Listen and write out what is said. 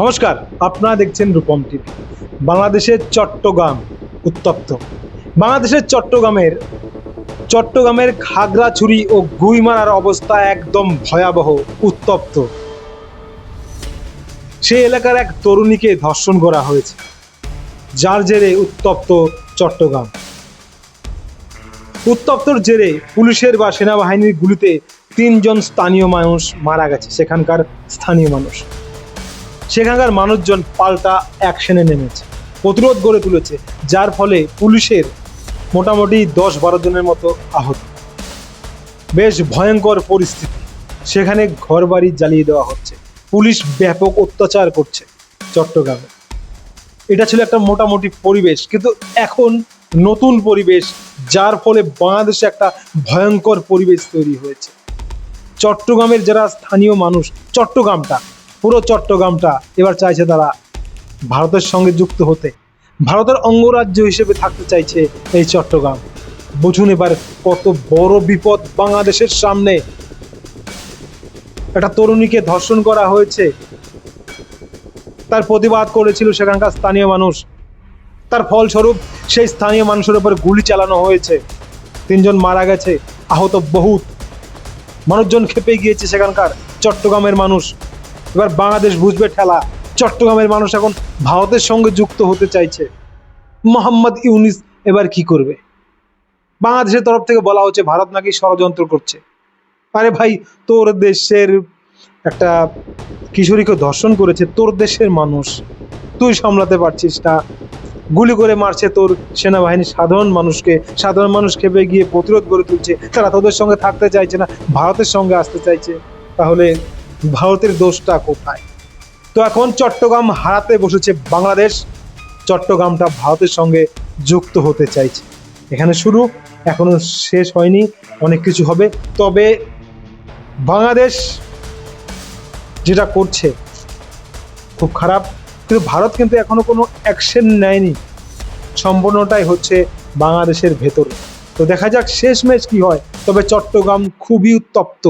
নমস্কার, আপনারা দেখছেন রূপম টিভি। বাংলাদেশের চট্টগ্রাম উত্তপ্ত। বাংলাদেশের চট্টগ্রামের চট্টগ্রামের খাগড়াছড়ি ও গুইমারার অবস্থা একদম ভয়াবহ, উত্তপ্ত। সেই এলাকার এক তরুণীকে ধর্ষণ করা হয়েছে, যার জেরে উত্তপ্ত চট্টগ্রাম। উত্তপ্তর জেরে পুলিশের বা সেনাবাহিনীর গুলিতে তিনজন স্থানীয় মানুষ মারা গেছে, সেখানকার স্থানীয় মানুষ। সেখানকার মানুষজন পাল্টা অ্যাকশনে নেমেছে, প্রতিরোধ গড়ে তুলেছে, যার ফলে পুলিশের মোটামুটি দশ বারো জনের মতো আহত। বেশ ভয়ঙ্কর পরিস্থিতি, সেখানে ঘরবাড়ি জ্বালিয়ে দেওয়া হচ্ছে। পুলিশ ব্যাপক অত্যাচার করছে চট্টগ্রামে। এটা ছিল একটা মোটামুটি পরিবেশ, কিন্তু এখন নতুন পরিবেশ, যার ফলে বাংলাদেশে একটা ভয়ঙ্কর পরিবেশ তৈরি হয়েছে। চট্টগ্রামের যারা স্থানীয় মানুষ, চট্টগ্রামটা পুরো চট্টগ্রামটা এবার চাইছে তারা ভারতের সঙ্গে যুক্ত হতে। ভারতের অঙ্গরাজ্য হিসেবে থাকতে চাইছে এই চট্টগ্রাম। বুঝুন এবার কত বড় বিপদ বাংলাদেশের সামনে। একটা তরুণীকে ধর্ষণ করা হয়েছে। তার প্রতিবাদ করেছিল সেখানকার স্থানীয় মানুষ। তার ফলস্বরূপ সেই স্থানীয় মানুষের উপর গুলি চালানো হয়েছে। তিনজন মারা গেছে, আহত বহুত। মানুষজন খেপে গিয়েছে সেখানকার চট্টগ্রামের মানুষ। এবার বাংলাদেশ বুঝবে ঠেলা। চট্টগ্রামের মানুষ এখন ভারতের সঙ্গে যুক্ত হতে চাইছে। মোহাম্মদ ইউনিস এবার কি করবে? বাংলাদেশের তরফ থেকে বলা হচ্ছে ভারত নাকি ষড়যন্ত্র করছে। আরে ভাই, তোর দেশের একটা কিশোরীকে ধর্ষণ করেছে, তোর দেশের মানুষ। তুই সামলাতে পারছিস না। গুলি করে মারছে তোর সেনাবাহিনী সাধারণ মানুষকে। সাধারণ মানুষ খেপে গিয়ে প্রতিরোধ গড়ে তুলছে। তারা তোদের সঙ্গে থাকতে চাইছে না, ভারতের সঙ্গে আসতে চাইছে। তাহলে ভারতের দোষটা কোথায়? তো এখন চট্টগ্রাম হারাতে বসেছে বাংলাদেশ। চট্টগ্রামটা ভারতের সঙ্গে যুক্ত হতে চাইছে। এখানে শুরু, এখনও শেষ হয়নি, অনেক কিছু হবে। তবে বাংলাদেশ যেটা করছে খুব খারাপ, কিন্তু ভারত কিন্তু এখনও কোনো অ্যাকশন নেয়নি। সম্পূর্ণটাই হচ্ছে বাংলাদেশের ভেতরে। তো দেখা যাক শেষ ম্যাচ কি হয়, তবে চট্টগ্রাম খুবই উত্তপ্ত।